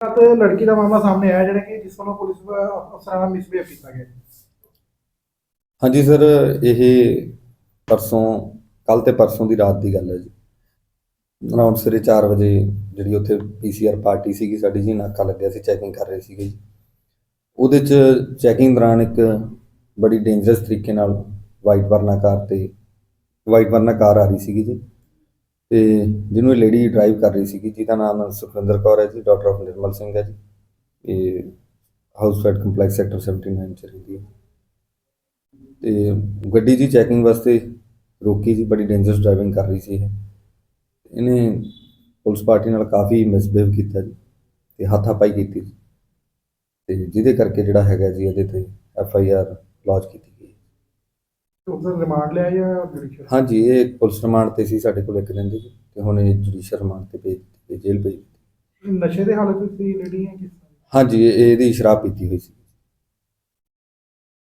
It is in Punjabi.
ਤੇ ਲੜਕੀ ਦਾ ਮਾਮਲਾ ਸਾਹਮਣੇ ਆਇਆ, ਜਿਹੜਾ ਕਿ ਜਿਸ ਵੱਲੋਂ ਪੁਲਿਸ ਅਫਸਰਾਂ ਨਾਲ ਮਿਸਬੀਹੇਵ ਕੀਤਾ ਗਿਆ ਹਾਂਜੀ ਸਰ, ਇਹ ਪਰਸੋਂ ਕੱਲ ਤੇ ਪਰਸੋਂ ਦੀ ਰਾਤ ਦੀ ਗੱਲ ਹੈ ਜੀ। ਅਰਾਊਂਡ ਸਵੇਰੇ 4 ਵਜੇ ਜਿਹੜੀ ਉੱਥੇ ਪੀਸੀਆਰ ਪਾਰਟੀ ਸੀਗੀ ਸਾਡੀ ਜੀ, ਨਾਕਾ ਲੱਗਿਆ ਸੀ ਚੈਕਿੰਗ ਕਰ ਰਹੇ ਸੀਗੇ ਜੀ। ਉਹਦੇ ਚ ਚੈਕਿੰਗ ਦੌਰਾਨ ਇੱਕ ਬੜੀ ਡੇਂਜਰਸ ਤਰੀਕੇ ਨਾਲ ਵਾਈਟ ਵਰਨਾ ਕਾਰ ਤੇ ਵਾਈਟ ਵਰਨਾ ਕਾਰ ਆ ਰਹੀ ਸੀਗੀ ਜੀ। ਤੇ ਜਿਹਨੂੰ ਇਹ ਲੇਡੀ ਡਰਾਈਵ ਕਰ ਰਹੀ ਸੀਗੀ, ਜਿਹਦਾ ਨਾਮ ਸੁਖਵਿੰਦਰ ਕੌਰ ਹੈ ਜੀ ਡਾਕਟਰ ਆਫ ਨਿਰਮਲ ਸਿੰਘ ਹੈ ਜੀ। ਇਹ ਹਾਊਸ ਫੈਟ ਕੰਪਲੈਕਸ ਸੈਕਟਰ 79 ਚ ਰਹਿੰਦੀ ਹੈ। ਤੇ ਗੱਡੀ ਜੀ ਚੈਕਿੰਗ ਵਾਸਤੇ ਰੋਕੀ ਸੀ ਬੜੀ ਡੇਂਜਰਸ ਡਰਾਈਵਿੰਗ ਕਰ ਰਹੀ ਸੀ ਇਹ। ਇਹਨੇ ਪੁਲਿਸ ਪਾਰਟੀ ਨਾਲ ਕਾਫੀ ਮਿਸਬਿਹੇਵ ਕੀਤਾ ਜੀ, ਤੇ ਹੱਥਾਪਾਈ ਕੀਤੀ ਜੀ। ਤੇ ਜਿਹਦੇ ਕਰਕੇ ਜਿਹੜਾ ਹੈਗਾ ਜੀ, ਇਹਦੇ ਤੇ ਐਫ ਆਈ ਆਰ ਲੌਂਚ ਕੀਤੀ। ਉਸਦਾ ਰਿਮਾਂਡ ਲਿਆ ਜਾਂ ਜੁਡੀਸ਼ੀਅਲ ਹਾਂਜੀ ਇਹ ਪੁਲਿਸ ਰਿਮਾਂਡ ਤੇ ਸੀ ਸਾਡੇ ਕੋਲ ਇੱਕ ਦਿਨ ਦੀ ਤੇ ਹੁਣ ਇਹ ਜੁਡੀਸ਼ੀਅਲ ਰਿਮਾਂਡ ਤੇ ਭੇਜ ਦਿੱਤੀ ਜੇਲ੍ਹ ਭੇਜ ਦਿੱਤੀ। ਨਸ਼ੇ ਦੇ ਹਾਲਤ ਵਿੱਚ ਸੀ ਲੇਡੀ ਹੈ ਕਿਸ ਤਰ੍ਹਾਂ? ਹਾਂਜੀ ਇਹ- ਇਹਦੀ ਸ਼ਰਾਬ ਪੀਤੀ ਹੋਈ ਸੀ।